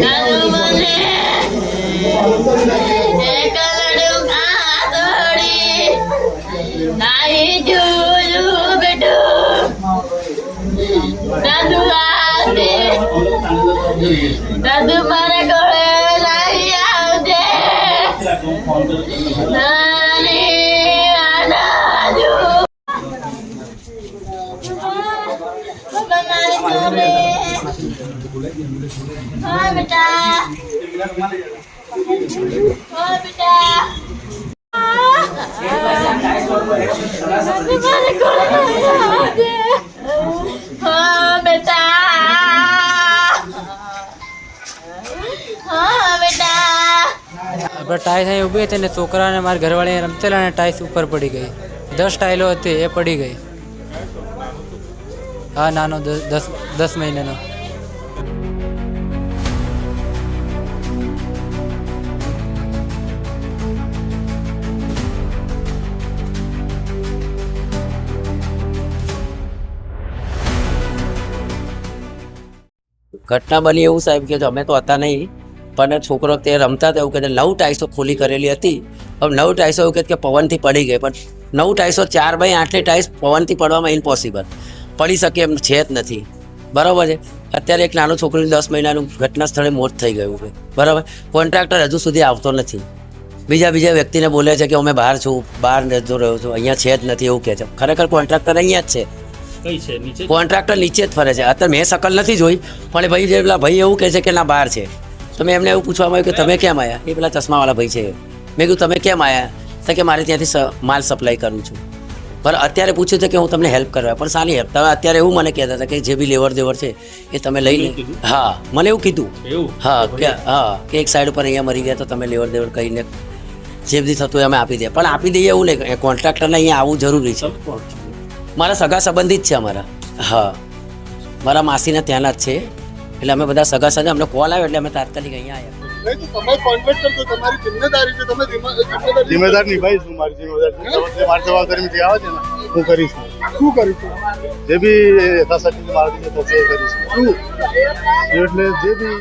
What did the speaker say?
દાદુ મને એક લડું કાતોડી નાહી જોયું આપણે ટાઈસ અહીં ઊભી હતી ને છોકરાને મારા ઘરવાળી રમતેલા અને ટાઈસ ઉપર પડી ગઈ. દસ ટાઈલો હતી, એ પડી ગઈ. હા, નાનો, દસ દસ મહિનાનો. ઘટના બની એવું સાહેબ કે અમે તો હતા નહીં, પણ છોકરો તે રમતા હતા એવું કે નવ ટાઈસો ખોલી કરેલી હતી. હવે નવ ટાઈસો એવું કે પવનથી પડી ગઈ, પણ નવ ટાઈસો ચાર બાય આઠની ટાઈસ પવનથી પડવામાં ઇમ્પોસિબલ પડી શકે એમ છે જ નથી. બરાબર છે. અત્યારે એક નાનું છોકરીનું દસ મહિનાનું ઘટના સ્થળે મોત થઈ ગયું છે. બરાબર? કોન્ટ્રાક્ટર હજુ સુધી આવતો નથી. બીજા બીજા વ્યક્તિને બોલે છે કે અમે બહાર છું બહાર રહેતો રહ્યો છું અહીંયા છે જ નથી એવું કહે છે. ખરેખર કોન્ટ્રાક્ટર અહીંયા જ છે. કોન્ટ્રાક્ટર નીચે જ ફરે છે. અત્યારે મેં સકલ નથી જોઈ પણ ભાઈ જે પેલા ભાઈ એવું કહે છે કે ના બહાર છે. તો મેં એમને એવું પૂછવામાં આવ્યું કે તમે કેમ આવ્યા એ પેલા ચશ્માવાળા ભાઈ છે. મેં કીધું તમે કેમ આવ્યા તો કે મારે ત્યાંથી સ- માલ સપ્લાય કરું છું. પણ અત્યારે પૂછ્યું છે કે હું તમને હેલ્પ કરવા. પણ સારી હેલ્પ તમે અત્યારે એવું મને કહેતા હતા કે જે બી લેવર દેવર છે એ તમે લઈ લે હા મને એવું કીધું. હા કે હા કે એક સાઈડ ઉપર અહીંયા મરી ગયા તો તમે લેવર દેવર કરીને જે બધી થતું હોય અમે આપી દઈએ. પણ આપી દઈએ એવું નહીં. કોન્ટ્રાક્ટરને અહીંયા આવવું જરૂરી છે. છે? મારા સગા સંબંધિત છે અમારા. હા. મારા માસીના ત્યાંના જ છે. એટલે અમે બધા સગા સગા અમને કોલ આવ્યો એટલે અમે તાત્કાલિક અહીંયા આવ્યા. નહીં તો તમે કોન્ટેક્ટ કરજો તમારી જિમ્મેદારી છે તમે જિમ્મે- જિમ્મેદાર નિભાઈશ હું મારી જિમ્મેદારી મારી જવાબદારી જે આવે છે ને હું કરીશ. શું કરીશું જે બી યથાશક્તિ મારાથી થશે એ કરીશ. શું? એટલે જે બી